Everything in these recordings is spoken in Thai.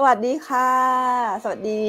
สวัสดีค่ะ สวัสดี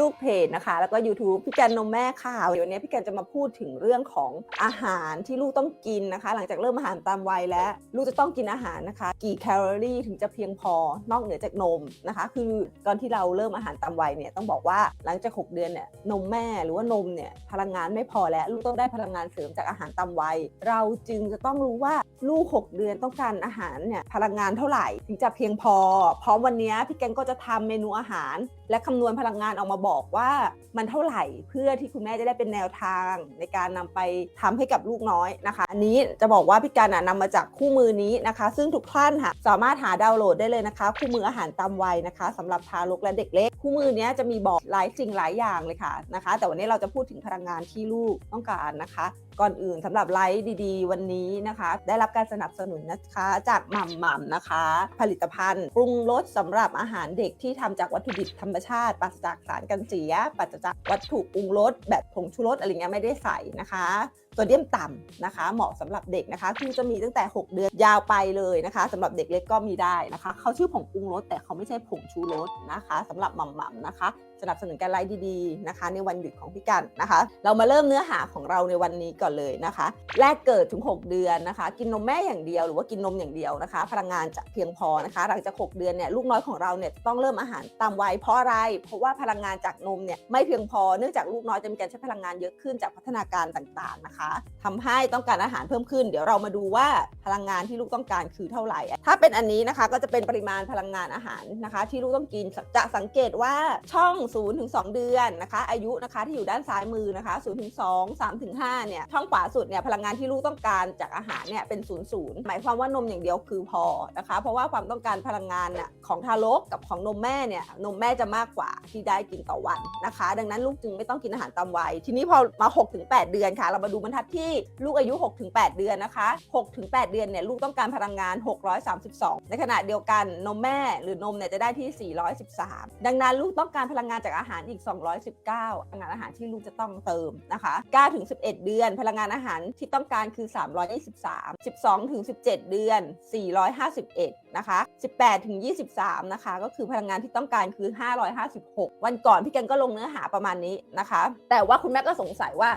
ลูกเพจนะคะ แล้วก็ YouTube พี่แกนนมแม่ค่ะเดี๋ยวนี้พี่แกนจะมาพูดถึงเรื่องของอาหารที่ลูกต้องกินนะคะ หลังจากเริ่มอาหารตามวัยแล้ว ลูกจะต้องกินอาหารนะคะ กี่แคลอรี่ถึงจะเพียงพอนอกเหนือจากนมนะคะ คือตอนที่เราเริ่มอาหารตามวัยเนี่ยต้องบอกว่าหลังจาก 6 เดือนเนี่ยนมแม่หรือว่านมเนี่ยพลังงานไม่พอแล้วลูกต้องได้พลังงานเสริมจากอาหารตามวัย เราจึงจะต้องรู้ว่าลูก 6 เดือนต้องการอาหารเนี่ยพลังงานเท่าไหร่ถึงจะเพียงพอพร้อมวันนี้พี่แกนก็จะทำเมนูอาหารและคำนวณพลังงานออกมาบอกว่ามันเท่าไหร่เพื่อที่คุณแม่จะได้เป็นแนวทางในการนำไปทำให้กับลูกน้อยนะคะ อันนี้จะบอกว่าพี่การนำมาจากคู่มือนี้นะคะ ซึ่งทุกท่านค่ะสามารถหาดาวน์โหลดได้เลยนะคะ คู่มืออาหารตามวัยนะคะสำหรับทารกและเด็กเล็ก คู่มือนี้จะมีบอกหลายสิ่งหลายอย่างเลยค่ะนะคะ แต่วันนี้เราจะพูดถึงพลังงานที่ลูกต้องการนะคะ ก่อนอื่นสำหรับไลฟ์ดี ๆ วันนี้นะคะ ได้รับการสนับสนุนนะคะจากหม่ำหม่ำนะคะ ผลิตภัณฑ์ปรุงรสสำหรับอาหารเด็กที่ทำจากวัตถุดิบธรรมชาติปราศจากสารกันเสียปราศจากวัตถุปรุงรสแบบผงชูรสอะไรเงี้ยไม่ได้ใส่นะคะโซเดียมต่ำนะคะ เหมาะสำหรับเด็กนะคะ คือจะมีตั้งแต่ 6 เดือนยาวไปเลยนะคะสำหรับเด็กเล็กก็มีได้นะคะ เขาชื่อผงปรุงรสแต่เขาไม่ใช่ผงชูรสนะคะสำหรับหม่ำๆนะคะ สนับสนุนการไลฟ์ดีๆนะคะ ในวันหยุดของพี่กันนะคะ เรามาเริ่มเนื้อหาของเราในวันนี้ก่อนเลยนะคะ แรกเกิดถึง 6 เดือนนะคะ กินนมแม่อย่างเดียวหรือว่ากินนมอย่างเดียวนะคะ พลังงานจะเพียงพอนะคะ หลังจาก 6 เดือนเนี่ยลูกน้อยของเราเนี่ยต้องเริ่มอาหารตามวัยเพราะอะไร เพราะว่าพลังงานจากนมเนี่ยไม่เพียงพอเนื่องจากลูกน้อยจะมีการใช้พลังงานเยอะขึ้นจากพัฒนาการต่างๆนะคะทำให้ต้องการอาหารเพิ่มขึ้น เดี๋ยวเรามาดูว่าพลังงานที่ลูกต้องการคือเท่าไหร่ ถ้าเป็นอันนี้นะคะก็จะเป็นปริมาณพลังงานอาหารนะคะ ที่ลูกต้องกินจะสังเกตว่าช่อง0ถึง2เดือนนะคะ อายุนะคะที่อยู่ด้านซ้ายมือนะคะ0ถึง2 3ถึง5เนี่ยช่องขวาสุดเนี่ยพลังงานที่ลูกต้องการจากอาหารเนี่ยเป็น0 0หมายความว่านมอย่างเดียวคือพอนะคะ เพราะว่าความต้องการพลังงานน่ะของทารกกับของนมแม่เนี่ยนมแม่จะมากกว่าที่ได้กินต่อวันนะคะ ดังนั้นลูกจึงไม่ต้องกินอาหารตามวัย ทีนี้พอมา6ถึง8เดือนค่ะ เรามาดูบรรทัดที่ลูกอายุ6ถึง8เดือนนะคะ6ถึง8เดือนเนี่ยลูกต้องการพลังงาน 632 ในขณะเดียวกันนมแม่หรือนมเนี่ยจะได้ที่ 413 ดังนั้นลูกต้องการพลังงานจากอาหารอีก 219 พลังงานอาหารที่ลูกจะต้องเติมนะคะ9ถึง11 เดือน พลังงานอาหารที่ต้องการคือ 323 12ถึง17 เดือน 451 นะคะ 18ถึง23 นะคะ ก็คือพลังงานที่ต้องการคือ 556 วันก่อนพี่แกนก็ลงเนื้อหาประมาณนี้นะคะ แต่ว่าคุณแม่ก็สงสัยว่า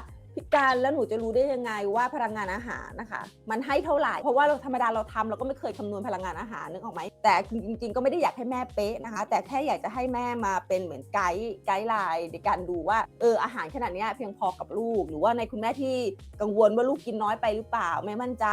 การแล้วหนูจะรู้ได้ยังไงว่าพลังงานอาหารนะคะ มันให้เท่าไหร่ เพราะว่าเราธรรมดาเราทำเราก็ไม่เคยคำนวณพลังงานอาหารนึกออกไหมแต่จริง ๆ ก็ไม่ได้อยากให้แม่เป๊ะนะคะ แต่แค่อยากจะให้แม่มาเป็นเหมือนไกด์ไกด์ไลน์ในการดูว่าเอออาหารขนาดนี้เพียงพอกับลูก หรือว่าในคุณแม่ที่กังวลว่าลูกกินน้อยไปหรือเปล่าไม่มั่นใจ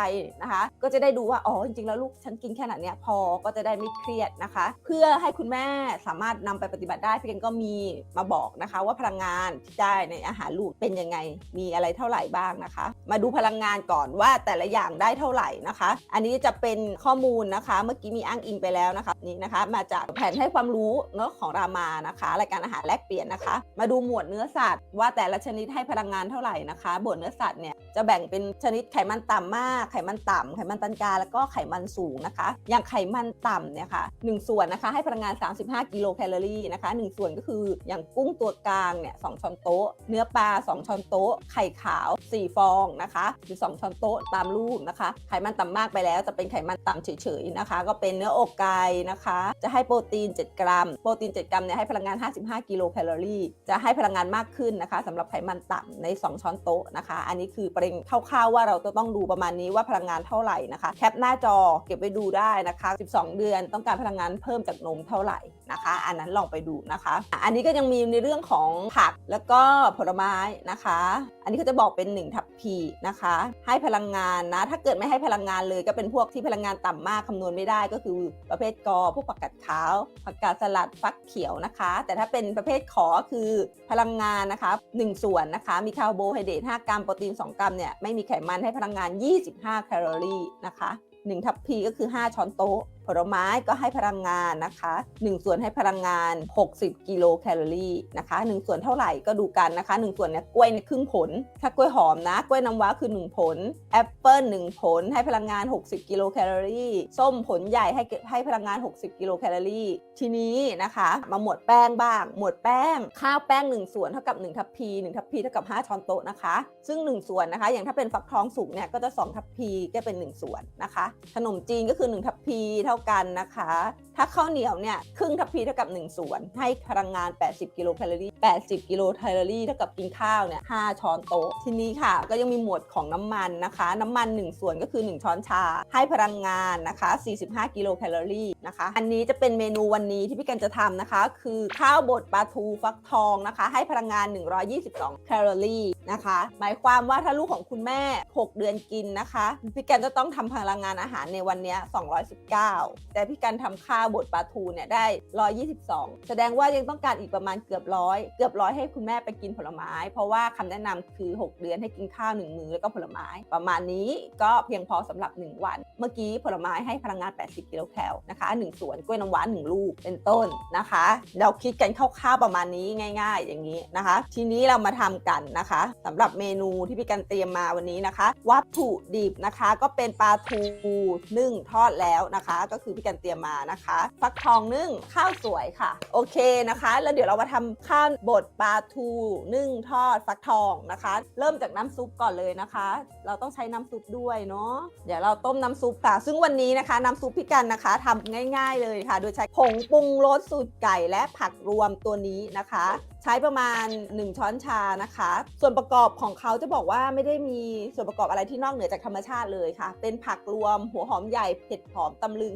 นะคะ ก็จะได้ดูว่าอ๋อจริงๆแล้วลูกฉันกินแค่ไหนเนี้ยพอก็จะได้ไม่เครียดนะคะ เพื่อให้คุณแม่สามารถนำไปปฏิบัติได้พี่เกนก็มีมาบอกนะคะ ว่าพลังงานที่ได้ในอาหารลูกเป็นยังไงมีอะไรไรเท่าไหร่บ้างนะคะ มาดูพลังงานก่อนว่าแต่ละอย่างได้เท่าไหร่นะคะ อันนี้จะเป็นข้อมูลนะคะ เมื่อกี้มีอ้างอิงไปแล้วนะคะนี่นะคะ มาจากแผนให้ความรู้เนาะของรามานะคะรายการอาหารแลกเปลี่ยนนะคะ มาดูหมวดเนื้อสัตว์ว่าแต่ละชนิดให้พลังงานเท่าไหร่นะคะหมวดเนื้อสัตว์เนี่ยจะแบ่งเป็นชนิดไขมันต่ำมาก ไขมันต่ำไขมันปานกลางแล้วก็ไขมันสูงนะคะ อย่างไขมันต่ำเนี่ยค่ะหนึ่งส่วนนะคะให้พลังงาน 35 กิโลแคลอรี่นะคะหนึ่งส่วนก็คืออย่างกุ้งตัวกลางเนี่ยสองช้อนโต๊ะ เนื้อปลา 2 ช้อนโต๊ะ ไข่ขาว 4 ฟองนะคะหรือ 2 ช้อนโต๊ะตามรูปนะคะ ไขมันต่ำมากไปแล้วจะเป็นไขมันต่ำเฉยๆนะคะ ก็เป็นเนื้ออกไก่นะคะ จะให้โปรตีน 7 กรัม โปรตีน 7 กรัมเนี่ยให้พลังงาน 55 กิโลแคลอรี่ จะให้พลังงานมากขึ้นนะคะสำหรับไขมันต่ำใน 2 ช้อนโต๊ะนะคะ อันนี้คือประเด็นคร่าวๆว่าเราจะต้องดูประมาณนี้ว่าพลังงานเท่าไหร่นะคะ แคปหน้าจอเก็บไปดูได้นะคะ 12 เดือนต้องการพลังงานเพิ่มจากนมเท่าไหร่นะคะ อันนั้นลองไปดูนะคะ อันนี้ก็ยังมีในเรื่องของผักแล้วก็ผลไม้นะคะ อันนี้เขาจะบอกเป็น1ทัพพีนะคะ ให้พลังงานนะ ถ้าเกิดไม่ให้พลังงานเลย ก็เป็นพวกที่พลังงานต่ำมากคำนวณไม่ได้ก็คือประเภทกอพวกผักกาดขาวผักกาดสลัดฟักเขียวนะคะ แต่ถ้าเป็นประเภทขอคือพลังงานนะคะ 1 ส่วนนะคะ มีคาร์โบไฮเดรต5กรัมโปรตีน2กรัมเนี่ยไม่มีไขมันให้พลังงาน 25 แคลอรี่นะคะ1ทัพพีก็คือ 5 ช้อนโต๊ะ ผลไม้ก็ให้พลังงานนะคะ 1 ส่วนให้พลังงาน 60 กิโลแคลอรี่นะคะ 1 ส่วนเท่าไหร่ก็ดูกันนะคะ 1 ส่วนเนี่ยกล้วยในครึ่งผล ถ้ากล้วยหอมนะ กล้วยน้ำว้าคือ 1 ผลแอปเปิ้ล1ผลให้พลังงาน 60 กิโลแคลอรี่ ส้มผลใหญ่ให้ให้พลังงาน 60 กิโลแคลอรี่ ทีนี้นะคะ มาหมวดแป้งบ้าง หมวดแป้ง ข้าวแป้ง 1 ส่วนเท่ากับ1ทัพพี1ทัพพีเท่ากับ 5 ช้อนโต๊ะนะคะ ซึ่ง 1 ส่วนนะคะ อย่างถ้าเป็นฟักทองสุกเนี่ยก็จะ 2 ทัพพีก็เป็น 1 ส่วนนะคะ ขนมจีนก็คือ 1 ทัพพีเท่า่ากันนะคะ ถ้าข้าวเหนียวเนี่ยครึ่งทัพพีเท่ากับ 1 ส่วน ให้พลังงาน 80 กิโลแคลอรี่ 80 กิโลแคลอรี่เท่ากับกินข้าวเนี่ย 5 ช้อนโต๊ะ ทีนี้ค่ะ ก็ยังมีหมวดของน้ำมันนะคะ น้ำมัน 1 ส่วนก็คือ 1 ช้อนชา ให้พลังงานนะคะ 45 กิโลแคลอรี่นะคะ อันนี้จะเป็นเมนูวันนี้ที่พี่กันจะทำนะคะ คือข้าวบดปลาทูฟักทองนะคะ ให้พลังงาน 122 แคลอรี่นะคะ หมายความว่าถ้าลูกของคุณแม่ 6 เดือนกินนะคะ พี่กันจะต้องทำพลังงานอาหารในวันนี้219 แต่พี่กันทำข้าวบดปลาทูเนี่ยได้ 122 แสดงว่ายังต้องการอีกประมาณเกือบร้อยเกือบร้อยให้คุณแม่ไปกินผลไม้ เพราะว่าคำแนะนำคือ 6 เดือนให้กินข้าว 1 มื้อแล้วก็ผลไม้ ประมาณนี้ก็เพียงพอสำหรับ 1 วัน เมื่อกี้ผลไม้ให้พลังงาน 80 กิโลแคลนะคะ 1 ส่วนกล้วยน้ำว้า1ลูกเป็นต้นนะคะ เราคิดกันคร่าวๆประมาณนี้ง่าย ๆ อย่างนี้นะคะ ทีนี้เรามาทำกันนะคะสำหรับเมนูที่พี่กันเตรียมมาวันนี้นะคะ วัตถุดิบนะคะก็เป็นปลาทูนึ่งทอดแล้วนะคะ ก็คือพี่กันเตรียมมานะคะฟักทองนึ่งข้าวสวยค่ะ โอเคนะคะ แล้วเดี๋ยวเรามาทำข้าวบดปลาทูนึ่งทอดฟักทองนะคะ เริ่มจากน้ำซุปก่อนเลยนะคะ เราต้องใช้น้ำซุปด้วยเนาะเดี๋ยวเราต้มน้ำซุปค่ะ ซึ่งวันนี้นะคะน้ำซุปพี่กันนะคะทำง่าย ๆเลยค่ะ โดยใช้ผงปรุงรสสูตรไก่และผักรวมตัวนี้นะคะ ใช้ประมาณ 1 ช้อนชานะคะ ส่วนประกอบของเขาจะบอกว่าไม่ได้มีส่วนประกอบอะไรที่นอกเหนือจากธรรมชาติเลยค่ะ เป็นผักรวม หัวหอมใหญ่เผ็ดหอมตำลึง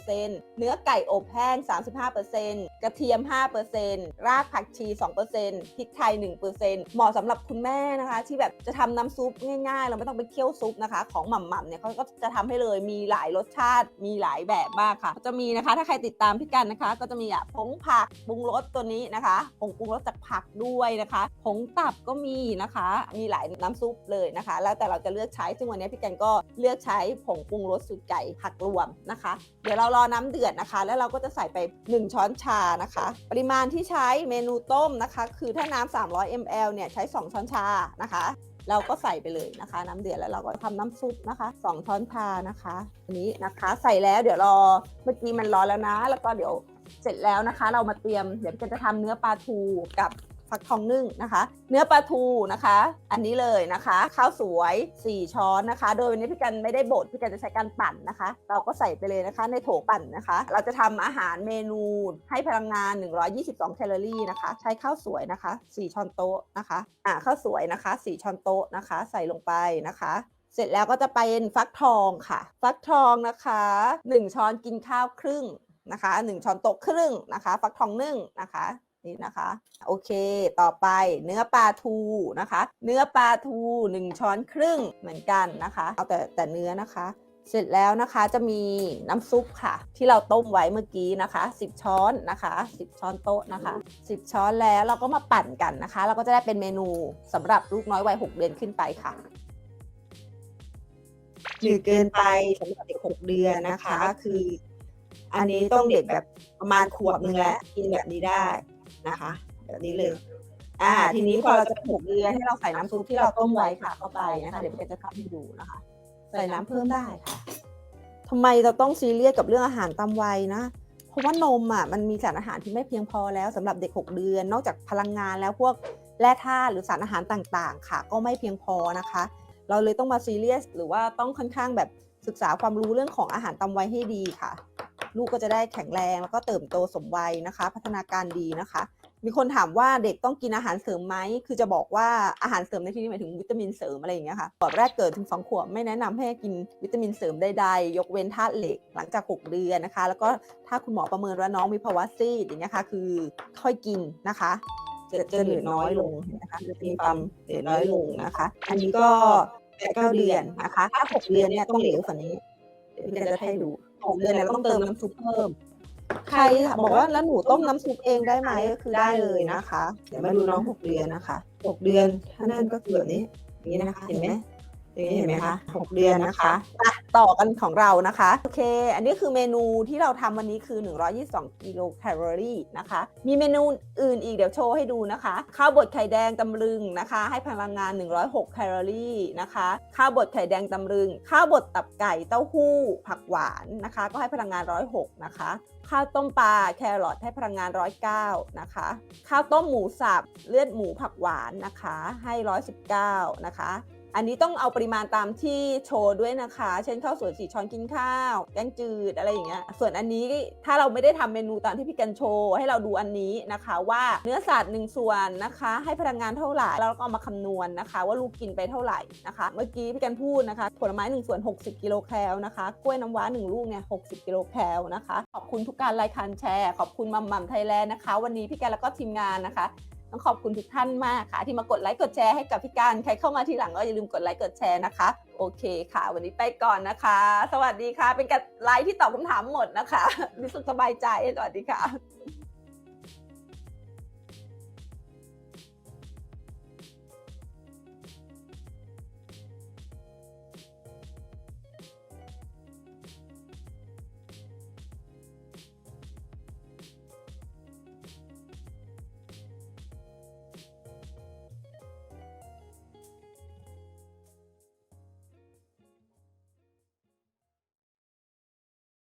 57%เนื้อไก่อบแห้ง 35%กระเทียม 5%รากผักชี 2%พริกไทย 1%เหมาะสำหรับคุณแม่นะคะ ที่แบบจะทำน้ำซุปง่ายๆ เราไม่ต้องไปเคี่ยวซุปนะคะ ของหม่ำๆเนี่ยเขาก็จะทำให้เลยมีหลายรสชาติมีหลายแบบมากค่ะ จะมีนะคะถ้าใครติดตามพี่กันนะคะ ก็จะมีอะผงผักปรุงรสตัวนี้นะคะผงปรุงรสจากผักด้วยนะคะผงตับก็มีนะคะ มีหลายน้ำซุปเลยนะคะ แล้วแต่เราจะเลือกใช้ซึ่งวันนี้พี่แกนก็เลือกใช้ผงปรุงรสสูตรไก่ผักรวมนะคะ เดี๋ยวเรารอน้ำเดือดนะคะ แล้วเราก็จะใส่ไป 1 ช้อนชานะคะ ปริมาณที่ใช้เมนูต้มนะคะ คือถ้าน้ำ300 ml เนี่ยใช้ 2 ช้อนชานะคะเราก็ใส่ไปเลยนะคะ น้ำเดือดแล้วเราก็ทำน้ำซุปนะคะ2ช้อนชานะคะอันนี้นะคะ ใส่แล้วเดี๋ยวรอเมื่อกี้มันร้อนแล้วนะ แล้วก็เดี๋ยว เสร็จแล้วนะคะ เรามาเตรียมเดี๋ยวพี่กันจะทำเนื้อปลาทูกับฟักทองนึ่งนะคะ เนื้อปลาทูนะคะ อันนี้เลยนะคะ ข้าวสวย 4 ช้อนนะคะ โดยวันนี้พี่กันไม่ได้บดพี่กันจะใช้การปั่นนะคะ เราก็ใส่ไปเลยนะคะในโถปั่นนะคะ เราจะทำอาหารเมนูให้พลังงาน 122 แคลอรี่นะคะ ใช้ข้าวสวยนะคะ 4 ช้อนโต๊ะนะคะอ่าข้าวสวยนะคะ 4 ช้อนโต๊ะนะคะ ใส่ลงไปนะคะเสร็จแล้วก็จะเป็นฟักทองค่ะ ฟักทองนะคะ 1 ช้อนกินข้าวครึ่ง นะคะ1ช้อนโต๊ะครึ่งนะคะฟักทองนึ่งนะคะนี่นะคะโอเคต่อไปเนื้อปลาทูนะคะ เนื้อปลาทู 1 ช้อนครึ่งเหมือนกันนะคะ เอาแต่แต่เนื้อนะคะ เสร็จแล้วนะคะจะมีน้ำซุปค่ะ ที่เราต้มไว้เมื่อกี้นะคะ 10 ช้อนนะคะ 10 ช้อนโต๊ะนะคะ 10 ช้อนแล้วเราก็มาปั่นกันนะคะ เราก็จะได้เป็นเมนูสำหรับลูกน้อยวัย6เดือนขึ้นไปค่ะหรือเกินไปสำหรับเด็ก6เดือนนะคะ คือ อันนี้ต้องเด็กแบบประมาณขวบหนึ่งแล้วกินแบบนี้ได้นะคะ แบบนี้เลย อ่า ทีนี้พอเราจะหกเดือนให้เราใส่น้ำซุปที่เราต้มไว้ค่ะเข้าไปนะคะเดี๋ยวพี่จะทำให้ดูนะคะ ใส่น้ำเพิ่มได้ค่ะทำไมเราต้องซีเรียสกับเรื่องอาหารตามวัยนะเพราะว่านมอะมันมีสารอาหารที่ไม่เพียงพอแล้วสำหรับเด็ก 6 เดือน นอกจากพลังงานแล้วพวกแร่ธาตุหรือสารอาหารต่างๆ ค่ะ ก็ไม่เพียงพอนะคะ เราเลยต้องมาซีเรียสหรือว่าต้องค่อนข้างแบบศึกษาความรู้เรื่องของอาหารตามวัยให้ดีค่ะ ลูกก็จะได้แข็งแรงแล้วก็เติบโตสมวัยนะคะ พัฒนาการดีนะคะ มีคนถามว่าเด็กต้องกินอาหารเสริมไหมคือจะบอกว่าอาหารเสริมในที่นี้หมายถึงวิตามินเสริมอะไรอย่างเงี้ยค่ะขวบแรกเกิดถึง2ขวบไม่แนะนำให้กินวิตามินเสริมใดๆยกเว้นธาตุเหล็กหลังจาก 6 เดือนนะคะ แล้วก็ถ้าคุณหมอประเมินว่าน้องมีภาวะซีดอย่างเงี้ยค่ะคือค่อยกินนะคะจะจะเหลือน้อยลงนะคะจะมีความเหลือน้อยลงนะคะ อันนี้ก็แปดเก้าเดือนนะคะ ถ้า6เดือนเนี่ยต้องเหลวกว่านี้เดี๋ยวพี่จะให้ดู 6เดือนเนี่ยต้องเติมน้ำซุปเพิ่ม ใครบอกว่าแล้วหนูต้มน้ำซุปเองได้ไหมก็คือได้เลยนะคะ เดี๋ยวมาดูน้องหกเดือนนะคะหกเดือนถ้านั่นก็คือแบบนี้อย่างนี้นะคะ เห็นไหมอย่างนี้เห็นไหมคะหกเดือนนะคะ ต่อกันของเรานะคะ โอเค อันนี้คือเมนูที่เราทำวันนี้คือ 122 กิโลแคลอรี่นะคะ มีเมนูอื่นอีกเดี๋ยวโชว์ให้ดูนะคะ ข้าวบดไข่แดงตำลึงนะคะ ให้พลังงาน 106 แคลอรี่นะคะ ข้าวบดไข่แดงตำลึง ข้าวบดตับไก่เต้าหู้ ผักหวานนะคะ ก็ให้พลังงาน 106 นะคะข้าวต้มปลาแครอทให้พลังงาน 109 นะคะ ข้าวต้มหมูสับเลือดหมูผักหวานนะคะ ให้ 119 นะคะ อันนี้ต้องเอาปริมาณตามที่โชว์ด้วยนะคะ เช่นข้าวสวยสี่ช้อนกินข้าว แกงจืดอะไรอย่างเงี้ย ส่วนอันนี้ถ้าเราไม่ได้ทำเมนูตามที่พี่กันโชว์ให้เราดูอันนี้นะคะว่าเนื้อสัตว์หนึ่งส่วนนะคะ ให้พลังงานเท่าไหร่แล้วก็เอามาคำนวณนะคะ ว่าลูกกินไปเท่าไหร่นะคะ เมื่อกี้พี่กันพูดนะคะ ผลไม้หนึ่งส่วน60 กิโลแคลนะคะ กล้วยน้ำว้าหนึ่งลูกเนี่ย60 กิโลแคลนะคะ ขอบคุณทุกการไลค์คันแชร์ ขอบคุณมัมมัมไทยแลนด์นะคะ วันนี้พี่กันแล้วก็ทีมงานนะคะ ต้องขอบคุณทุกท่านมากค่ะ ที่มากดไลค์กดแชร์ให้กับพี่การใครเข้ามาทีหลังก็อย่าลืมกดไลค์กดแชร์นะคะ โอเคค่ะ วันนี้ไปก่อนนะคะ สวัสดีค่ะ เป็นการไลฟ์ที่ตอบคำถามหมดนะคะรู้สึกสบายใจสวัสดีค่ะ